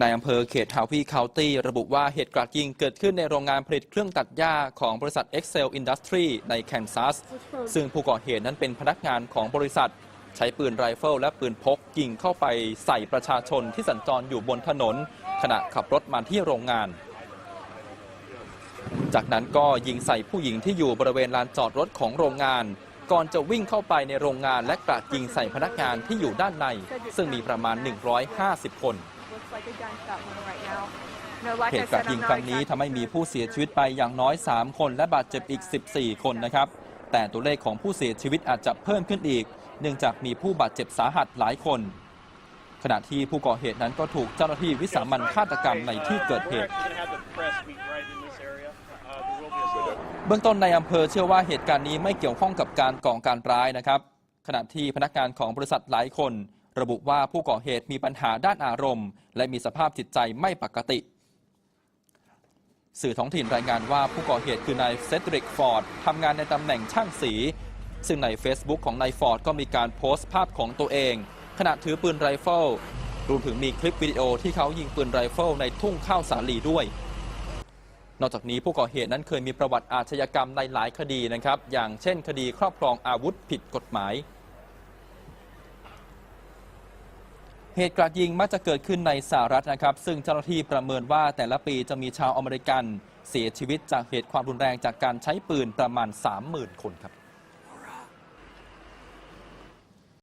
ในอำเภอเขตฮาววีเคานตี้ระบุว่าเหตุกราดยิงเกิดขึ้นในโรงงานผลิตเครื่องตัดหญ้าของบริษัท Excel Industry ในแคนซัส ซึ่งผู้ก่อเหตุนั้นเป็นพนักงานของบริษัท ใช้ปืนไรเฟิลและปืนพกยิงเข้าไปใส่ประชาชนที่สัญจรอยู่บนถนน ขณะขับรถมาที่โรงงาน จากนั้นก็ยิงใส่ผู้หญิงที่อยู่บริเวณลานจอดรถของโรงงาน ก่อนจะวิ่งเข้าไปในโรงงานและกราดยิงใส่พนักงานที่อยู่ด้านใน ซึ่งมีประมาณ 150 คน Looks like a gunshot wound right now. No, like เห I ตุกราด said, ยิ I'm ง not ครั้งนี้ exactly ทำให้มีผู้เสียชีวิตไปอย่างน้อย 3 คน และบาดเจ็บอีก 14 คนนะครับ แต่ตัวเลขของผู้เสียชีวิตอาจจะเพิ่มขึ้นอีก เนื่องจากมีผู้บาดเจ็บสาหัสหลายคน ขณะที่ผู้ก่อเหตุนั้นก็ถูกเจ้าหน้าที่วิสามันฆาตกรรมในที่เกิดเห We're ตุ actually going to have the press meet right in this area. Uh, there will be a cell. เบื้องต้นในอำเภอเชื่อว่าเหตุการณ์นี้ไม่เกี่ยวข้องกับการก่อการร้ายนะครับ ขณะที่พนักงานของบริษัทหลายคน ระบุว่าผู้ก่อเหตุมีปัญหาด้านอารมณ์ และมีสภาพจิตใจไม่ปกติ สื่อท้องถิ่นรายงานว่าผู้ก่อเหตุคือนายเซดริกฟอร์ดทำงานในตำแหน่งช่างสี ซึ่งใน Facebook ของนายฟอร์ดก็มีการโพสต์ภาพของตัวเอง ขณะถือปืนไรเฟิลรวมถึงมีคลิปวิดีโอที่เขายิงปืนไรเฟิลในทุ่งข้าวสาลีด้วย นอกจากนี้ผู้ก่อเหตุนั้นเคยมีประวัติอาชญากรรมในหลายคดีนะครับ อย่างเช่น คดีครอบครองอาวุธผิดกฎหมาย เหตุการณ์ยิงมักจะเกิดขึ้นในสหรัฐนะครับ ซึ่งเจ้าหน้าที่ประเมินว่าแต่ละปีจะมีชาวอเมริกัน เสียชีวิตจากเหตุความรุนแรงจากการใช้ปืนประมาณ 30,000 คนครับ